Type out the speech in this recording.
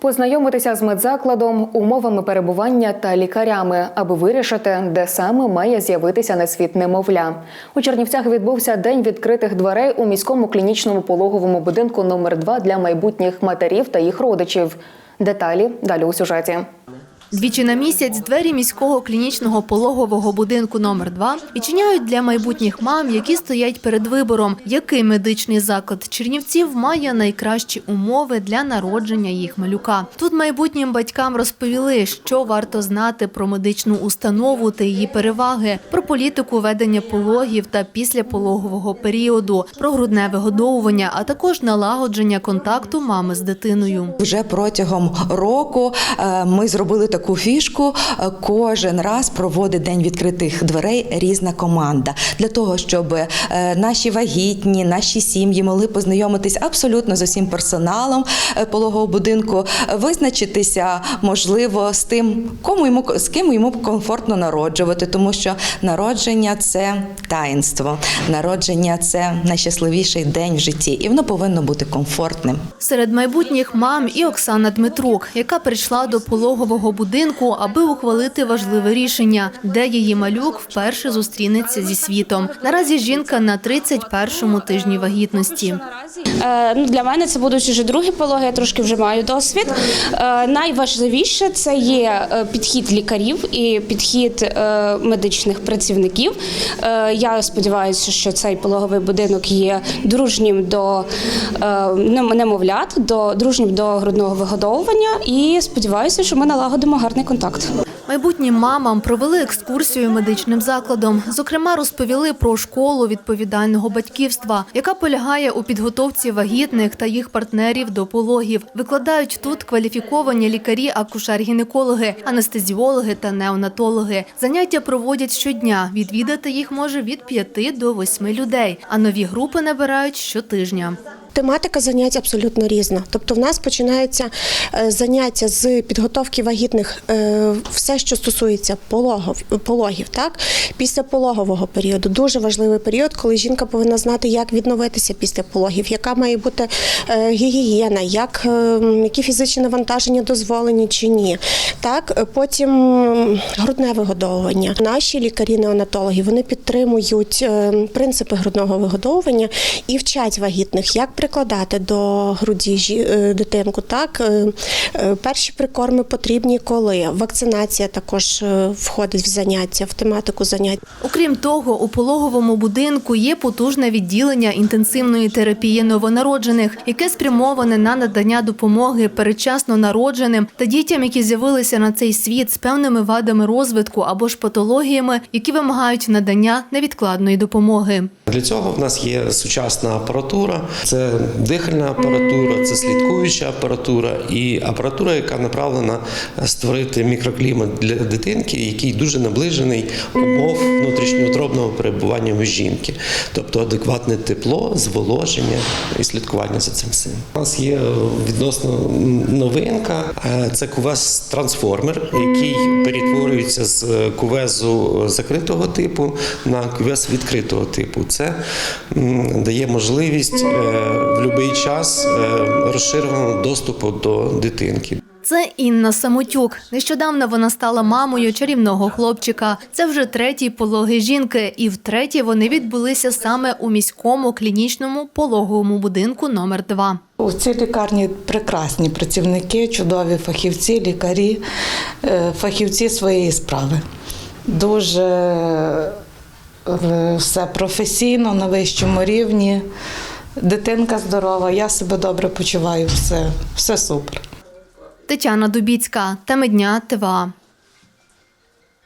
Познайомитися з медзакладом, умовами перебування та лікарями, аби вирішити, де саме має з'явитися на світ немовля. У Чернівцях відбувся день відкритих дверей у міському клінічному пологовому будинку номер 2 для майбутніх матерів та їх родичів. Деталі далі у сюжеті. Двічі на місяць двері міського клінічного пологового будинку номер 2 відчиняють для майбутніх мам, які стоять перед вибором, який медичний заклад Чернівців має найкращі умови для народження їх малюка. Тут майбутнім батькам розповіли, що варто знати про медичну установу та її переваги, про політику ведення пологів та післяпологового періоду, про грудне вигодовування, а також налагодження контакту мами з дитиною. Вже протягом року е, ми зробили таку фішку. е, Кожен раз проводить день відкритих дверей різна команда для того, щоб е, наші вагітні, наші сім'ї могли познайомитись абсолютно з усім персоналом е, пологового будинку, визначитися можливо з тим, кому йому з ким йому комфортно народжувати, тому що народження це таїнство, народження це найщасливіший день в житті, і воно повинно бути комфортним. Серед майбутніх мам і Оксана Дмитрук, яка прийшла до пологового будинку, аби ухвалити важливе рішення, де її малюк вперше зустрінеться зі світом. Наразі жінка на 31-му тижні вагітності. Е, ну, для мене це будуть вже другі пологи, я трошки вже маю досвід. Е, найважливіше це є е, підхід лікарів і підхід медичних працівників. Я сподіваюся, що цей пологовий будинок є дружнім до немовлят, до дружнім до грудного вигодовування, і сподіваюся, що ми налагодимо гарний контакт. Майбутнім мамам провели екскурсію медичним закладом. Зокрема, розповіли про школу відповідального батьківства, яка полягає у підготовці вагітних та їх партнерів до пологів. Викладають тут кваліфіковані лікарі, акушер-гінекологи, анестезіологи та неонатологи. Заняття проводять щодня. Відвідати їх може від 5 до 8 людей, а нові групи набирають щотижня. Тематика занять абсолютно різна. Тобто, в нас починаються е, заняття з підготовки вагітних, е, все, що стосується пологів, пологів, так після пологового періоду. Дуже важливий період, коли жінка повинна знати, як відновитися після пологів, яка має бути е, гігієна, як які фізичні навантаження дозволені чи ні. Так, потім грудне вигодовування. Наші лікарі-неонатологи вони підтримують принципи грудного вигодовування і вчать вагітних, як прикладати до груді е, дитинку. Так Е, е, перші прикорми потрібні коли. Вакцинація також входить в заняття, в тематику занять. Окрім того, у пологовому будинку є потужне відділення інтенсивної терапії новонароджених, яке спрямоване на надання допомоги передчасно народженим та дітям, які з'явилися на цей світ з певними вадами розвитку або ж патологіями, які вимагають надання невідкладної допомоги. Для цього в нас є сучасна апаратура, це дихальна апаратура, це слідкуюча апаратура і апаратура, яка направлена створити мікроклімат для дитинки, який дуже наближений умов внутрішньоутробного перебування у жінки, тобто адекватне тепло, зволоження і слідкування за цим всім. У нас є відносно новинка, е, це кувез трансформер, який перетворюється з кувезу закритого типу на кувез відкритого типу. Це дає можливість е, в будь-який час е, розширеного доступу до дитинки. Це Інна Самотюк. Нещодавно вона стала мамою чарівного хлопчика. Це вже третій пологи жінки, і втретє вони відбулися саме у міському клінічному пологовому будинку номер 2 У цій лікарні прекрасні працівники, чудові фахівці, лікарі, е, фахівці своєї справи. Дуже все професійно, на вищому рівні. Дитинка здорова, я себе добре почуваю, все, все супер. Тетяна Дубіцька, теми дня ТВА.